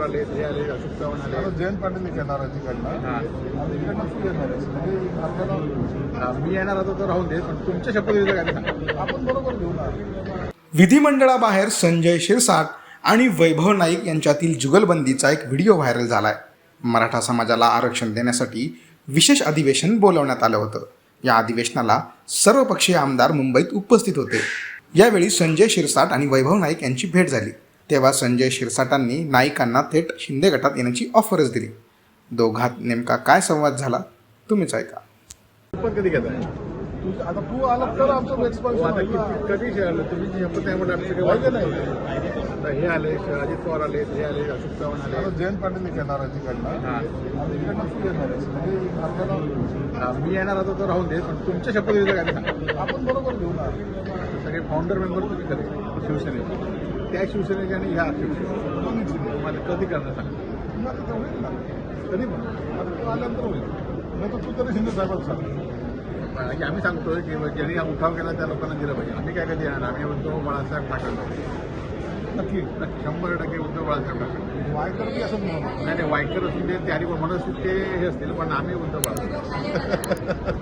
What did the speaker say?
पवार आले हे आले अशोक चव्हाण आले. आता जयंत पाटील येणार हा. म्हणजे आपल्याला मी येणार होतो तर राहून दे पण तुमच्या सांगा? आपण बरोबर घेऊ ना. विधिमंडळाबाहेर संजय शिरसाट आणि वैभव नाईक यांच्यातील जुगलबंदीचा एक व्हिडिओ व्हायरल झालाय. मराठा समाजाला आरक्षण देण्यासाठी विशेष अधिवेशन बोलवण्यात आलं होतं. या अधिवेशनाला सर्वपक्षीय आमदार मुंबईत उपस्थित होते. यावेळी संजय शिरसाट आणि वैभव नाईक यांची भेट झाली. तेव्हा संजय शिरसाटांनी नाईकांना थेट शिंदे गटात येण्याची ऑफरच दिली. दोघात नेमका काय संवाद झाला तुम्हीच ऐका. पण कधी घेताय? तू आता तू आला तर आमचं एक्सपान्शन आता कधी तुम्ही जी शपथ आहे आमचं काही नाही. आता हे आले अजित पवार आले हे आले अशोक चव्हाण आता आले जयंत पाटील आहे तिकडनं. हा. म्हणजे मी येणार होतो तर राहून दे पण तुमच्या काय सांगा आपण बरोबर घेऊ ना सगळे फाउंडर मेंबर तुम्ही खरे शिवसेनेचे. त्या शिवसेनेचे आणि ह्या शिवसेने दोन्हीची दे. मला कधी करणार मग ते होईल ना कधी पण. आता तू आल्यानंतर होईल. नाही तर तू तरी शिंदे साहेबांना सांग. आम्ही सांगतोय की ज्यांनी हा उठाव केला त्या लोकांना दिलं पाहिजे. आम्ही काय कधी येणार? आम्ही उद्धव बाळासाहेब ठाकरे. नक्की. नक्की. शंभर टक्के उद्धव बाळासाहेब ठाकरे. वायकर बी असं नाही नाही वाईकर असून ते त्यारी म्हणत ते हे असतील पण आम्ही उद्धव बाळासाहेब